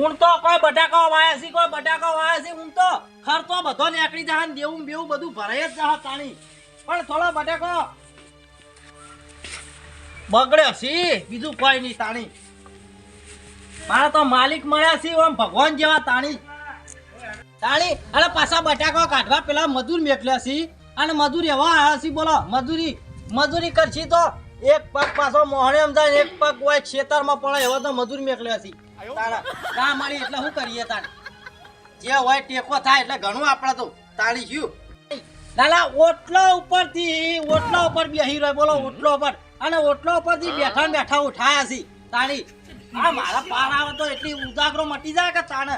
હું તો કોઈ બટાકા વાયા છે, કોઈ બટાકા વાયા છે, હું તો ખર્ચો બધો નીકળી જાય ને દેવું બેવું બધું ભરાય જ જાય તાણી. પણ થોડો બટાકો બગડ્યો છે, બીજું કોઈ નહીં તાણી. મારા તો માલિક મળ્યા છે આમ ભગવાન જેવા તાણી. તાણી, અને પાછા બટાકો કાઢવા પેલા મજૂર મેકલ્યા છે, અને મજૂર એવા આવ્યા છે, બોલો, મજૂરી મજૂરી કરશી તો એક પગ પાછો મોહણે સમજાય એક પગ હોય ખેતરમાં પડે એવા તો મજૂર મેકલ્યા છે. મળી એટલે શું કરીએ તાણ જે હોય ટેકો થાય એટલે ઘણું આપણે તો તાળી ગયું લાલા ઓટલો ઉપરથી ઓટલો ઉપર બેહી રહ્યો બોલો ઓટલો ઉપર. અને ઓટલો ઉપરથી બેઠા બેઠા ઉઠાયા છે. તાળી આ મારા પાર આવે તો એટલી ઉજાગરો મટી જાય કે તાણે?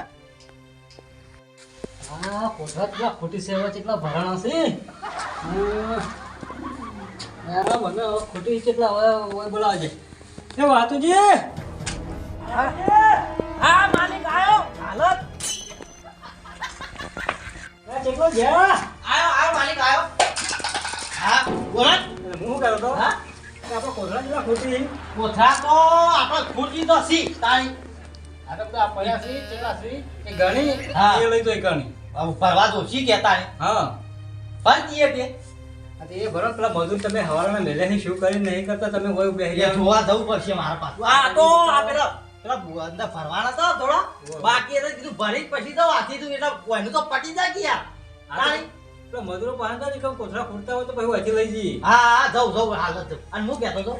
આ કોઠા કેટલા ખોટી સેવા કેટલા ભરાણા છે? અરે મને હવે ખોટી કેટલા બોલાવજે. એ વાતુજી! હા? માલિક આયો. હાલત ચેકલો જ્યાં આયો આયો માલિક આયો. હા બોલો. હું કરો તો? હા? આપણે કોઠા કેટલા ખોટી કોથળા તો આપણે ખોટી તો સી તાળી આ તો બધા પડ્યા છે કેટલા છે એ ગણી. હા. એ લઈ તો એ ગણી. હવે ફરવા દો સી કહેતા ને હા. ફરતી તે. એ ભરો પેલા મજૂર તમે હવારમાં મેલે શું કરી નહીં કરતા તમે હોય જોવા જવું પડશે મારા પાછું. આ તો આ પેલા અંદર ફરવાના તો થોડા. બાકી એટલે કીધું ભરી પછી તો વાંચી તું એટલે કોઈનું તો પટી જાય ગયા. પેલા મજૂરો પાસે તો કેમ કોથળા ફૂટતા હોય તો પછી વાંચી લઈ જઈએ. હા હા જવું જવું હાલ જ અને હું કહેતો તો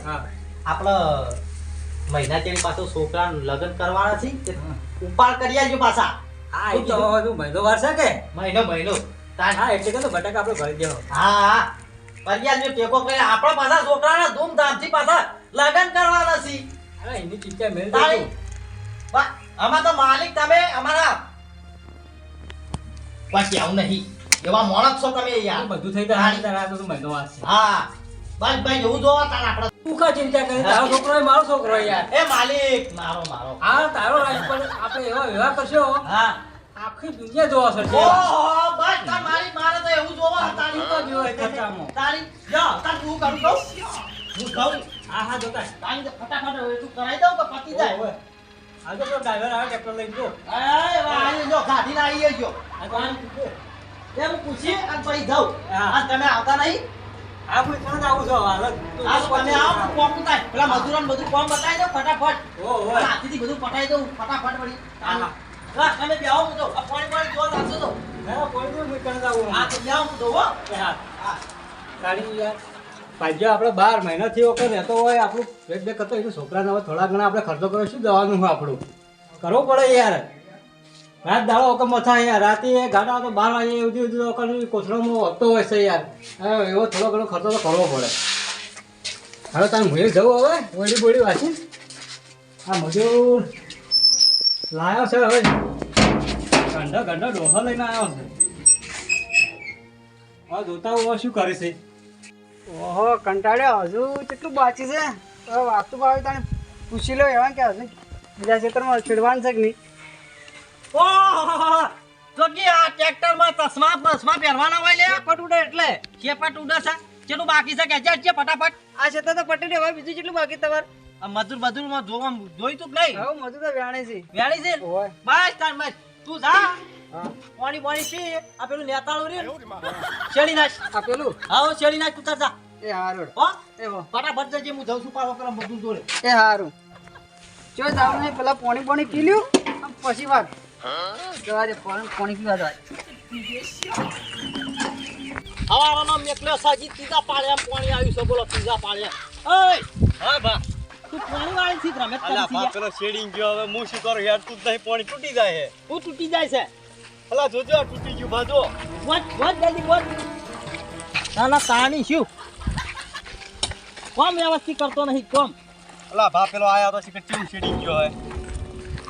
આપણે મહિના તેની પાછો છોકરા લગ્ન કરવાના છે ઉપાડ કરી આવજો પાછા. હા એ તો મહિનો વાર કે? મહિનો મહિનો. હા એટલે કે બટાકા આપણે ભરી દેવો હા હા. કરી ટેકો કરી આપણા પાછા છોકરાના ધૂમધામથી પાછા લગ્ન કરવાના છે. અરે એની ચિંતા મેળ તાળી. આમાં તો માલિક તમે અમારા બાકી આવું નહીં. એવા માણસ છો તમે યાર. બધું થઈ જાય તારે તો મહિનો વાર હા. બસ ભાઈ એવું જોવા તાર આપણે. તું કા ચિંતા કરી? તારો છોકરો મારો છોકરો યાર. એ માલિક મારો મારો. હા તારો આપણે એવા વ્યવહાર કરશો? હા. આખી દુનિયા જોવા સરશે. ઓહો બસ તાર માલિક મારે તો એવું જોવા તારી તો જોવે તારી જા તાર તું કરું કહું? હું કહું હા હા. જોતા તો ફટાફટ હવે તું કરાઈ દઉં કે પતી જાય? હવે આ તો ડ્રાઈવર આવે ટ્રેક્ટર લઈને જો. એ વાહ જો ગાડીને આવી ગયો તો આને પૂછો. અને પછી જાઉં. હા. તમે આવતા નહીં? આ કોઈ તરત આવું છો હાલ તમે આવો કોમ થાય. પેલા મજૂરોને બધું કોમ બતાવી દો ફટાફટ. ઓ, હો હાથીથી બધું પટાઈ દઉં ફટાફટ વળી. હા, હા. હા તમે બેહો હું તો પાણી પાણી જોવા તો. ના, ના, કોઈ નહીં, હું તરત આવું. હા તો હું તો હો. હા. હા. ગાડી યાર ભાગ્ય આપણે બાર મહિનાથી વખત રહેતો હોય, આપણું પેટ બે કરતો તો છોકરાને હવે થોડા ઘણા આપણે ખર્ચો કર્યો, શું દવાનું હોય આપણું? કરવો પડે યાર. રાત દાડો વખત મથા યાર રાતે ગાડા તો બાર વાગે ઉધી ઉધી વખત કોથળામાં હોતો હોય છે યાર. હવે એવો થોડો ઘણો ખર્ચો તો કરવો પડે. હવે તમે હું જવું હવે? ઓડી બોડી વાંચી આ મજૂર લાયો છે હવે. ગંડા ગંડા ડોહા લઈને આવ્યો છે. હવે જોતા હું શું કરે છે. ઓહો કંટાળ્યો. હજુ કેટલું બાકી છે? હવે વાગતું ભાવે તને પૂછી લો એવા કે હજુ બીજા ક્ષેત્રમાં છેડવાનું છે કે નહીં? ઓહો જોકી આ ટ્રેક્ટરમાં ચશ્મા બસમાં પહેરવાના હોય લે પટ ઉડે એટલે. ચેપટ ઉડે છે કેટલું બાકી છે કે જે જે ફટાફટ. આ ક્ષેત્ર તો પટી હવે બીજું કેટલું બાકી તમારે. આ મજૂરમાં જોવા જોઈ તું નહીં. હવે મજૂર તો વ્યાણે છે. વ્યાણી છે? બસ તાર બસ. તું જા. હા. પાણી પાણી પી આ પેલું નેતાળું રે શેડી નાખ. આ પેલું? હા શેડી નાખ તું જા. એ હારું. હો? એ હો. ફટાફટ જજે હું જઉં છું પાવો કરમ બધું જોડે. એ હારું. જો જાવ ને પેલા પાણી પાણી પી લ્યો પછી વાત. જવા દે પાણી પાણી પીવા જવા. હવારોનો મેકલ્યો સાજી તીજા પાળે પાણી આવ્યું છે બોલો તીજા પાળે ઓય! હા બા. તું પાણી વાળી થી રમે અલા પેલો શેડિંગ ગયો હવે હું શું કરું? યાર તું જ પાણી તૂટી જાય હે. તું તૂટી જાય છે. અલા જોજો આ તૂટી ગયું બાજો વોટ વોટ જલ્દી વોટ? ના તાણી શું? કોમ વ્યવસ્થિત કરતો નહીં કોમ. અલા બા પેલો આયા તો કે ટીમ શેડિંગ ગયો હે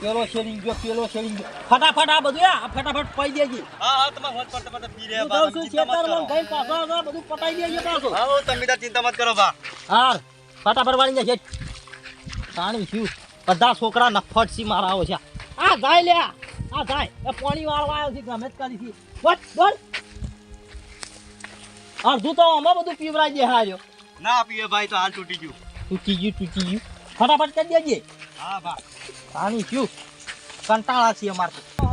પેલો શેડિંગ ગયો પેલો શેડિંગ ગયો. ફટાફટ આ બધું આ ફટાફટ પઈ દેજે. હા હા તમારે હોત પડતા પડતા પી રહ્યા બા ચિંતા મત કરો. ગઈ પાછો આ બધું પટાઈ દેજે પાછું. હા તમે તાર ચિંતા મત કરો બા હા ફટાફટ વાળી જશે તાણી શું? બધા છોકરા નફટ સી મારા આવો છે. આ જાય લે આ. જાય એ પાણી વાળવા આવ્યો છે ગમે જ કરી છે. વટ બોલ. અડધું તો આમાં બધું પીવરાઈ દે હાર્યો ના પીએ ભાઈ તો હાલ તૂટી ગયું. તૂટી ગયું તૂટી ગયું. ફટાફટ કરી દેજે. હા બા. પાણી શું કંટાળા છીએ અમારે તો. આ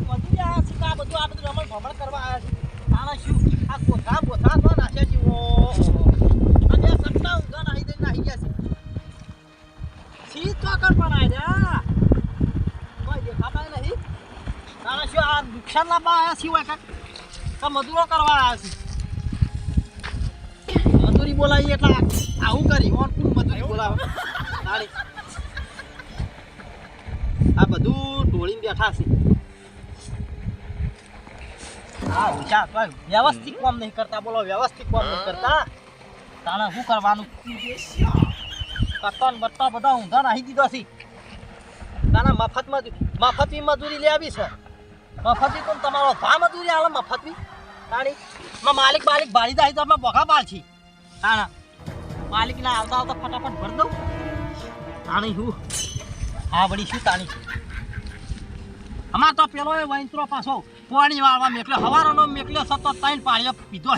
બધું આ શું આ બધું આ બધું રમણ ભમણ કરવા આવ્યા છે? તારા શું? આ કોથળા બોથળા તો નાખ્યા છે. ઓ અને સત્તા સટ્ટા નાહી દઈને નાહી ગયા છે. શી ચોકર પણ આવ્યા કોઈ દેખાતા નહીં તારા શું આ નુકસાન લાવવા આવ્યા હોય કાંઈક? કે મજૂરો કરવા આવ્યા છે મજૂરી બોલાવી એટલે આવું કરી ઓન કોણ મજૂરી બોલાવે આ બધું ઢોળીને બેઠા છે હા હુશા પણ વ્યવસ્થિત કામ નહીં કરતા બોલો વ્યવસ્થિત કામ નહીં કરતા તાણે શું કરવાનું કટ્ટા ને બટ્ટા બધા ઊંધા નાહી દીધો છે. નાના મફત મજૂરી મફતની મજૂરી લેવી છે. મફતની કોણ? તમારો ભા મજૂરી આવે મફતની? તાણી? માં માલિક બાલિક ભાડી જાય તો અમે બોખા બાર છી તાણા માલિક ના આવતા આવતા ફટાફટ ભર દઉં. તાણી શું હા, વળી શું તાણી? અમાર તો પેલો એ વૈંતરો પાછો પાણી વાળવા મેકલ્યો હવારોનો મેકલ્યો સતત ત્રણ પાણીઓ પીધો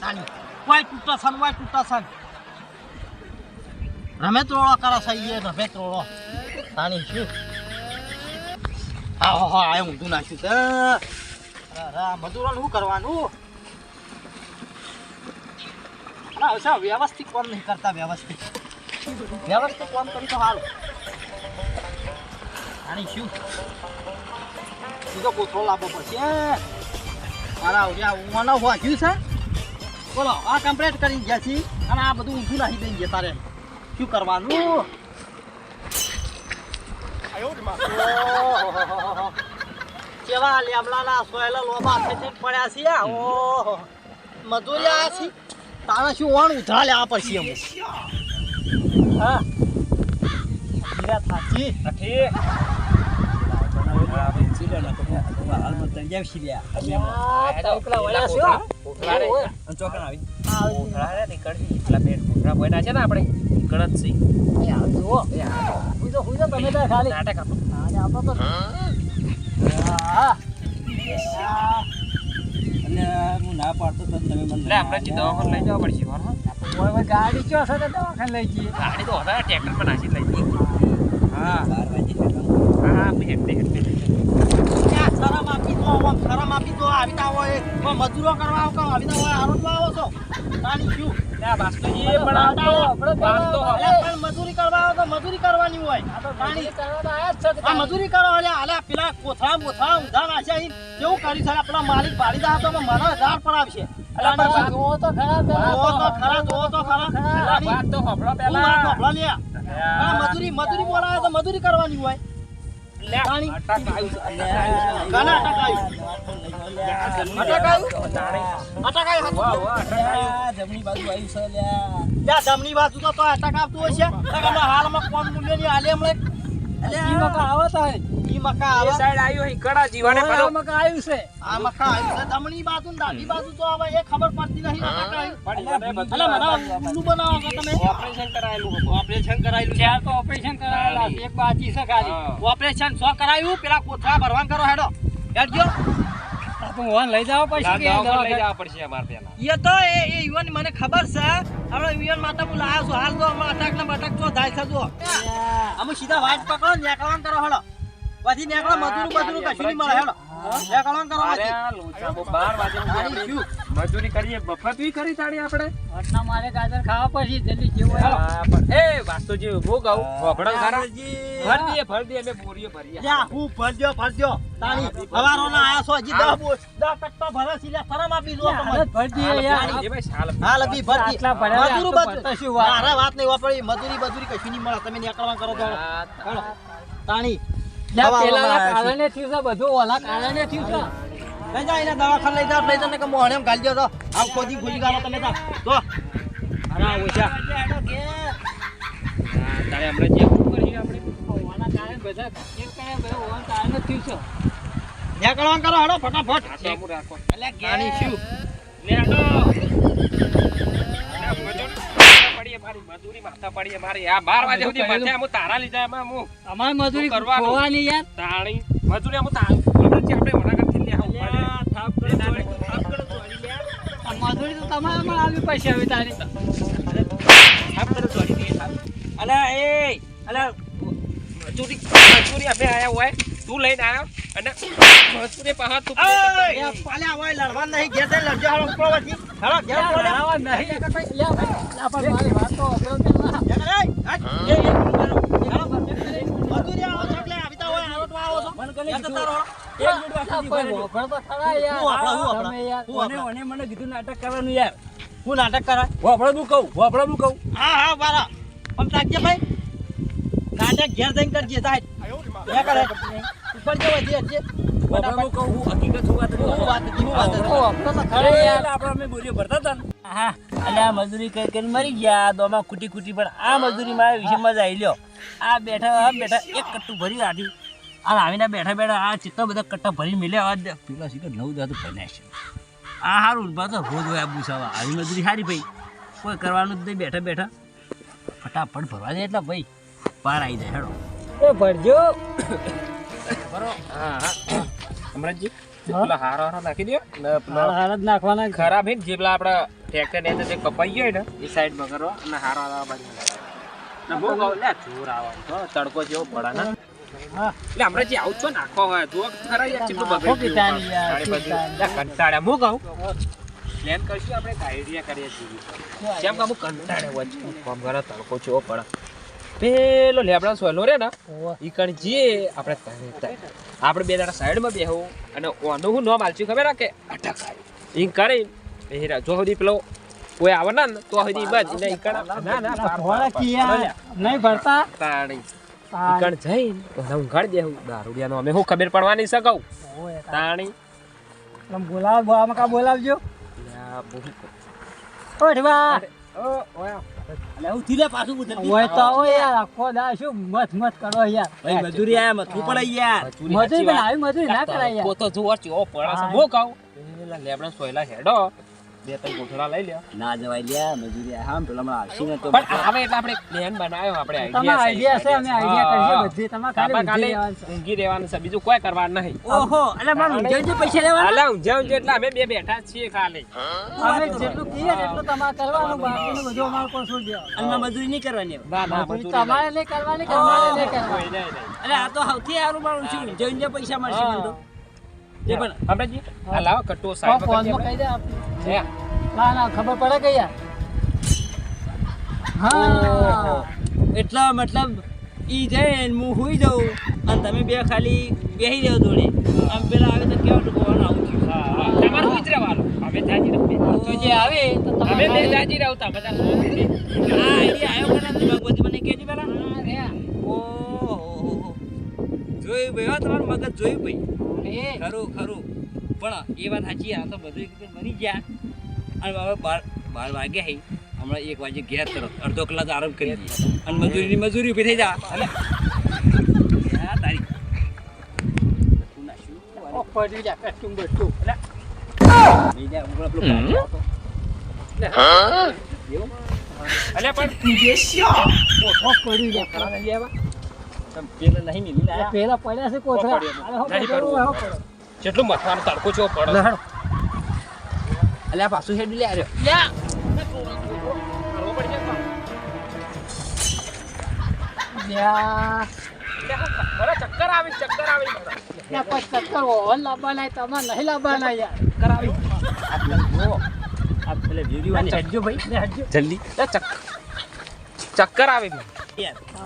તાણી, કોઈ તૂટા સન કોઈ તૂટા સન રમે ત્રોળો કરો છે એ રમે ત્રોળો. તાણી શું? હા હા આ ઊંધું નાખ્યું આ મજૂરોને શું કરવાનું? ના વ્યવસ્થિત કામ નહીં કરતા, વ્યવસ્થિત. વ્યવસ્થિત કામ કરી તો સારું આની શું? બીજો કોથળો લાવવો પડશે મારા આવડ્યા હોવા વાંચ્યું છે. બોલો, આ કમ્પ્લીટ કરી ગયા છીએ. અને આ બધું ઊંધું નાખી દઈ ગયા તારે. શું કરવાનું? કેવા લેમડાના સોયલા લોબા થઈને પડ્યા છે? ઓહો. મજૂરી આયા છે? તારે શું ઓણ ઉધરા લેવા પડશે અમે હા? હીરા થાકી. આ તારી પેલા વળ્યા છે હો. ઓય. એ હાલ જુઓ. હુઈ જાઓ, હુઈ જાઓ તમે તાર ખાલી. હા, ને આપણે તો- હા. હા. ઓય, ઓય, ગાડી ચો છે તો દવાખાને લઈ જઈએ ક્યાં શરમ આપી દો શરમ આપી દો આવી હોય મજૂરો કરવા આવો કે આવી હોય આરોટવા આવો છો તાણી શું મજૂરી કરવા તો મજૂરી કરવાની હોય. મજૂરી કરો અલ્યા અલ્યા પેલા કોથળા બોથળા ઊંધા નાખ્યા કેવું કરી છે? પેલા માલિક ભાડી દા તો મને હજાર પર આવશે અલ્યા, પણ બોલાવે તો મજૂરી કરવાની હોય. જમણી બાજુ તો અટક આવતું હશે. હાલમાં કોણ હાલે હમણાં? બાજુ ને છો તમે. ઓપરેશન કરાયેલું બાકી છે ખાલી. ઓપરેશન સો કરાયું પેલા કોથળા ભરવાન કરો હેડો. હેડજો. એ તો એ એ યુવાન મને ખબર છે. આપણે યુવાન માટે હું લાવ્યો છું. હાલ તો હમણાં અટક ને બટક તો જાય છે જો અમે સીધા વાટ પકડો નેકળવાનું કરો હેડો. પછી નેકળો મજૂરી મજૂરી કશું નહીં મળે હેડો. પછી. મજૂરી કરીએ બફત બી કરી તાળી આપણે. ઘટના મારે ગાજર ખાવા પછી જલ્દી જેવું. એ વાસ્તુજી ઊભો કહું ફફડો ખારા ભર દે ભર દે અમે બોરીએ ભરીએ યા હું ભરજો ભરજો તાણી હવારોના આયા છો હજી દસ બોલ દસ કટ્ટો ભરે છે લ્યા, શરમ આપી દો તમને ભર દે યાર. એ ભાઈ સાલ હાલ ભરતી આટલા ભર્યા મજૂરી બધું- શું વાત? મારે વાત નહીં વાપરી મજૂરી મજૂરી કશું નહીં મળે. તમે નેકળવા કરો તો. તાણી કારણે થયું છે બધું ઓલા કારણે થયું છે. લઈ જા એને દવાખાને લઈ જાઓ લઈ જાઓ ને કે મોહણે ગાલી દો તો. ખોદી ખોદી ગાલો તમે તા. તો અરે તારે હમણાં જે આપણે કારણે બધા એક કારણે બધા ઓલા કારણે થયું છે. નેકળવા કરો હેડો ફટાફટ. શું? લેડો મજૂરી પડીએ મારી મજૂરી માથા પડી મારી. આ બાર વાગે સુધી માથે હું તારા લીધા એમાં હું. અમારે મજૂરી ખોવાની યાર. તાણી. મજૂરી હું તાર આપણે આપણે વડાગઢથી લઈ આવું થાપ કરો થાપ કરો ચોરી લ્યા. આ મજૂરી તો તમારે અમારે આવી પૈસા હવે તારી. થાપ કરે ચોરી દઈએ. અલા એ અલા મજૂરી મજૂરી અમે આયા હોય. તું લઈને આવ્યો અને મજૂરી પાછા તું એ પાલ્યા હોય લડવા નહીં. ઘેર લડજો હાલો ઘેર લે. નહીં લે પણ મારી વાત તો મને કીધું નાટક કરવાનું યાર હું નાટક કરાય વાપડો હું કહું વાપડો હું કહું હા હા બારા આમ તાકજે ભાઈ નાટક ઘેર જઈને કરજે સાહેબ ઉપર જવા વાપડો હું કહું હું હકીકત હું વાત હું વાત હું વાત ઓ વફળ તો ખરા યાર. આપણે અમે બોરીઓ ભરતા હતા હા અને આ મજૂરી કરી કરીને મરી ગયા. દોમાં ખૂટી ખૂટી પણ આ મજૂરી મારા વિશે મજા આવી લ્યો. આ બેઠા આ બેઠા એક કટ્ટું ભરી રાખ્યું આ આવીને બેઠા બેઠા આ ચિત્તા બધા કટ્ટા ભરી મેલ્યા. આ પેલા શીખર નવ દા તો ભર્યા છે. આ સારું બા તો રોજ હોય આ બુસાવા. આવી મજૂરી સારી ભાઈ. કોઈ કરવાનું જ નહીં બેઠા બેઠા. ફટાફટ ભરવા દે એટલે ભાઈ પાર આવી જાય હેડો. એ ભરજો. બરો હા હા. અમરજી પેલા હારો હારો નાખી દો ને પેલા હાર જ નાખવાના ખરાબ હે જે પેલા આપડા ટ્રેક્ટર ને જે કપાઈ ગયો ને એ સાઈડ કરો અને હારો હારો બાજુ. ના બહુ ગાવ લે જોર આવવાનું તો તડકો જેવો પડે ને. એટલે હમણાં જે આવું છો નાખો હોય તો ખરા યાર નાખો બગડી કંટાળ્યા. હું કહું? પ્લાન કરશું આપણે આઈડિયા કરીએ છીએ. કેમ કે અમુક કંટાળે વચ્ચે કામ કરે તડકો જેવો પડે. પેલો લેબડા સોયલો રે ને ઈ કણ જે આપણે તને. આપણે બે દાડા સાઈડમાં બેહો અને ઓનું હું નામ આલશું ખબર કે? અટક ઈ કરે એ જો સુધી પેલો કોઈ આવે ને તો સુધી બસ ને ઈ કણ ના ના ભોળા કિયા નહીં ભરતા. તાણી. ઈ. કણ જઈને ઓને ઊંઘાડી દેવું દારૂડિયાનો અમે હું ખબર પડવાની નહીં ઓય, તાણી. તમે બોલાવ બોલાવ કા બોલાવજો? લ્યા, બહુ ઓઠવા ઓ ઓયા. અલે હું ધીરે પાછું ઉતરતી ઓય તો આવો યાર આખો દા શું મત મત કરો યાર. ભાઈ મજૂરી આયા મથું પડે યાર. મજૂરી પણ આવી મજૂરી ના કરાય યાર. પોતો જોવા ચો પડે છે હા. હું. કહું લેબડા સોયલા હેડો. બે ત્રણ ગોઠડા લઈ લ્યો. ના જવાય લ્યા મજૂરી હા પેલા માં આવશે ને તો પણ આવે એટલે આપણે પ્લાન બનાવ્યો આપણે તમારા આઈડિયા છે અમે આઈડિયા કરીએ બધી તમારે ખાલી ખાલી બુદ્ધિ રહેવાનું છે. ઊંઘી રહેવાનું છે બીજું કોઈ કરવાનું નહીં. ઓહો એટલે મારે ઊંઘે ઊંઘે પૈસા લેવાના? અલા ઊંઝા ઊંઝા એટલે અમે બે બેઠા છીએ ખાલી. અમે જેટલું કહીએ એટલું તમારે કરવાનું બાકીનું બધું અમારે પર છોડી દેવાનું. અને મજૂરી નહીં કરવાની ના ના તમારે નહીં કરવાની કે નહીં કરવાની? કોઈ નહીં, નહીં. એટલે આ તો સૌથી સારું મારું છું ઊંઘે ઊંઘે પૈસા મળશે મને તો. જે પણ હમણાંજી, આ લાવો કટ્ટો હા, સાઈડ પર ફોનમાં કરી કહી દે આપણે. દે. ના ના ખબર પડે કે યાર? હા. એટલા મતલબ ઈ જાય હું હુઈ જાઉં અને તમે બે ખાલી બેહી જાવ જોડે. આમ પેલા આવે તો કેવું ટૂંકવાનું આવું થયું. હા. તમારે શું અમે જાજી રહો. તો જે આવે તો તમે બે જાજી રહતા બધા આ આઈડિયા આવ્યો કે નથી ભગવતી મને કહેજે પેલા. ઓહો. જોયું ભાઈ હો તમારું મગજ જોયું ભાઈ. ખરું ખરું. પણ એ વાત સાચી આ તો બધું એકદમ મરી ગયા. અને હવે બાર બાર વાગ્યા હે. હમણાં એક વાગે ઘેર તરત અડધો કલાક આરામ કરી દઈએ અને મજૂરીની મજૂરી ઊભી થઈ જા. અને તારી. પડી જા, કસ્ટમ બસ્ટમ. અલ્યા પણ ઓ, પડી જા. તમે પેલા નહીં મિલી પેલા પડ્યા છે કોથળા. જેટલું મથવાનું તડકો છો પડે. અલ્યા પાછું હેડ લે આવ્યો લ્યા, ચક્કર આવી ચક્કર આવી ચક્કર ઓવન લાવવાના, તમારે નહીં લાવવાના યાર. ચક્કર આવી આ ચડજો ભાઈ, જલ્દી ચક્કર ચક્કર આવી.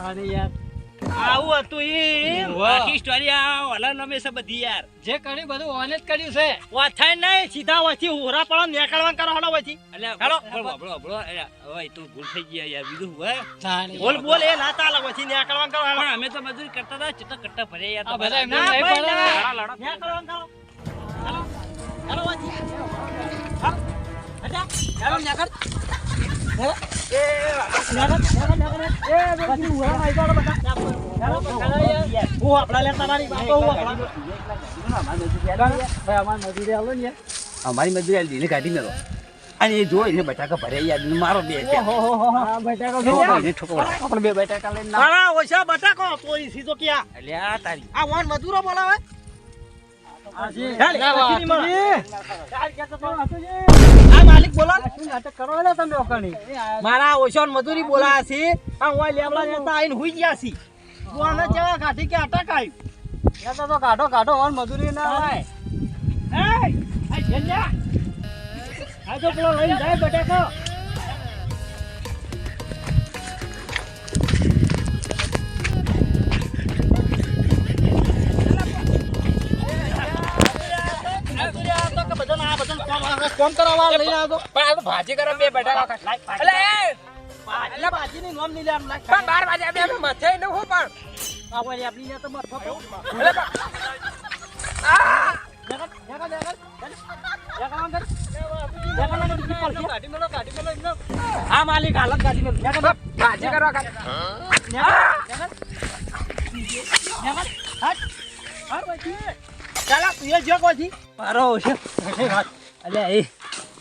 અરે યાર, આવું હતું ઈ. આખી સ્ટોરી આ ઓલા નમે છે બધી યાર જે કર્યું બધું ઓને જ કર્યું છે વાથાય નહીં સીધા વાથી હોરા પડો નેકળવા કરો હલો વચ્ચે એટલે બોલ, બળો બળો હવે તું ભૂલ થઈ ગયા યાર બીજું હોય બોલ બોલ એ ના તાલે વચ્ચે નેકળવા કરો પણ અમે તો મજૂરી કરતા હતા ચિત્ત કટ્ટા ભરે યાર બધા એમને નહીં પડે. નીકળવા કરો હેલો હેલો વચ્ચે હા હટા હેલો નીકળ અમારે મજૂરી આલી દીધી કાઢી મેલો અને એ જોઈ ને બટાકા ભરાઈ યાર મારો બે આપણે બે બટાકા લઈને મારા ઓછા બટાકો. તો ઈ સીધો ક્યાં? અલ્યા, તારી. આ વાન મજૂરો બોલાવે. ચાલ, બોલો શું નાટક કરો તમે મારા ઓછો મજૂરી બોલાયા છે. આ ઓય લેબડા લેતા આઈને હુઈ ગયા છે. તું આને જેવા કાઢી કે અટક આવ્યું એટલે તો કાઢો કાઢો હોન મજૂરી ના હોય એ આ ઝંડા. આ તો પેલો લઈને જાય બટાકો. કોમ કરાવવા લઈને આવ્યો. પણ આ તો ભાજી કરો બે બેઠા. એટલે એ, ભાજી. બાજીની નોમ નહીં લે આમ લાગ. પણ બાર વાગે બે મથે ન હું પણ. આવો રે આપણી ને તો મથો. એટલે આ! જગત, જગત, માલિક હાલત કાઢી મેલ. ભાજી કરવા પછી. ચાલ આ તું એ જો કોથી. મારો ઓછો. અલે એ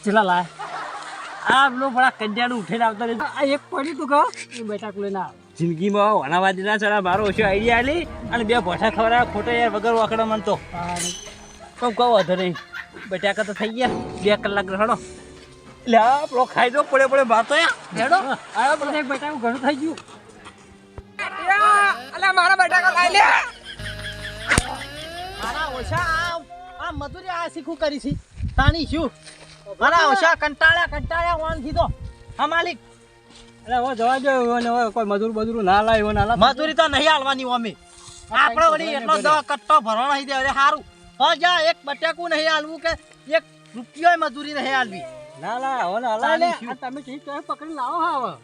ચલા લાય. આ પેલો બડા કંડિયાનું ઉઠીને આવતા રહે આ એક પડી તું કહો. એ બેટા કુલે ના જિંદગીમાં વનાવાદી ના ચલા મારો ઓછો આઈડિયા લી અને બે ભોઠા ખવડાવ્યા ખોટો યાર વગર વાકડા મનતો કહું કહો વધુ નહીં. બટાકા તો થઈ ગયા. બે કલાક રડો. લે આ પેલો ખાઈ દો પડે પડે ભાતો હેડો આ બધા એક બેટા ઘણું થઈ ગયું. અલે મારા બટાકા લાઈ લે. મારા ઓછા આ આ મજૂરી આ શીખું કરી છે. તાણી શું? મારા ઓછા કંટાળ્યા કંટાળ્યા વાન કીધો હા માલિક. એટલે હવે જવા દો ને હવે કોઈ મજૂર બજૂર ના ના મજૂરી તો નહીં હાલવાની અમે. આપણે વળી એટલો દવા કટ્ટો ભરવાનો નહીં દે સારું હા જા એક બટાકું નહીં હાલવું કે એક રૂપિયો મજૂરી નહીં હાલવી. ના લા હવે ના લાય લે ચાલીસ આ તમે ઠીક કહે પકડી લાવો હા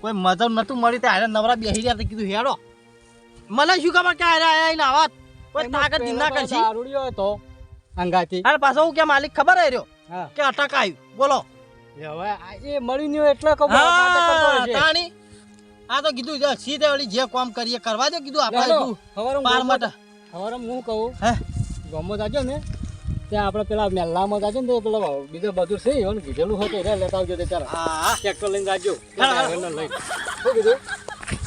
કોઈ મજૂર નતું મળી તો હારે નવરા બેસી રહ્યા તો કીધું હેડો. મને શું ખબર કે હારે આયા આઈને આવા કોઈ તાકાત ના કરશી? દારૂડિયો હતો. અંગાથી. અને પાછો હું કે માલિક ખબર હે રહ્યો? કે અટક આવ્યું બોલો. એ હવે એ મળી નહીં એટલે કહું. તાણી. આ તો કીધું સીધે વળી જે કામ કરીએ કરવા દો કીધું આપણે ખબર પાર માટે ખબર હું કહું હે? ગમો જાજો ને ત્યાં આપણે પેલા મેલ્લામાં જાજો ને તો પેલા બીજા બધું છે એને કીધેલું હતું એટલે લેતા આવજો ત્યારે હા. ટ્રેક્ટર લઈને જાજો. લઈને. શું કીધું?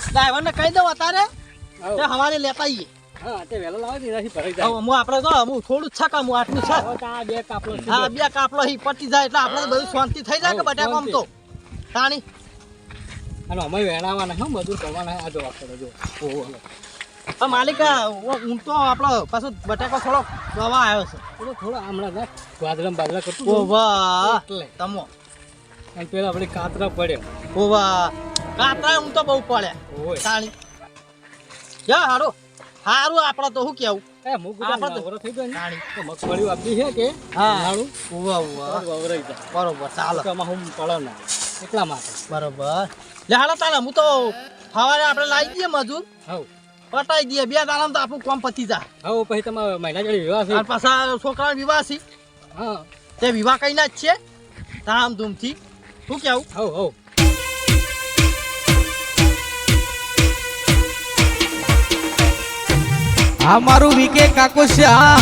ડ્રાઈવરને કહી દઉં અત્યારે હવારે લેતા આવીએ હા તે વેલા લાવો એનાથી ભરાઈ જાય. હું આપણે તો હું થોડું છકા આટલું છે? હવે બે કાપલો છે. હા બે કાપલો હી પટી જાય એટલે આપણે બધું શાંતિ થઈ જાય કે હા, બટાકો આમ તો? તાણી? અને અમે વેણાવાના હા બધું કરવાના આ જો આપણે જો. ઓહો. માલિક હું તો આપણો પાછો બટાકો થોડો દવા આવ્યો છે. એટલે થોડો હમણાં ના વાદળા બાદળા કરતું ઓ વાહ એટલે. તમો. અને પેલા આપણે કાતરા પડ્યા. ઓ વાહ કાતરા હું તો બહુ પડ્યા. ઓય. તાણી. જા હારું. હારું આપણે તો શું કેવું એ બધા આપણે તો- થઈ ગયો ને. તો મગફળી વાપરી છે કે? હા. ઉનાળું? ઉવા ઉવા. વવરાઈ જાય બરોબર ચાલો. તો હું પડે ના એટલા માટે. બરોબર. લે હાલો તાલે હું તો સવારે આપણે લાવી દઈએ મજૂર. હવ. પટાઈ દઈએ. બે દાડામાં તો આપણું કામ પતી જા હવે પછી તમારે મહિના જોડે વિવાહ છે. પાછા છોકરા વિવાહ છે. હા. તે વિવાહ કઈના જ છે. ધામધૂમથી શું કેવું હવ હવ. આ મારું વીકે કાકો શ્યા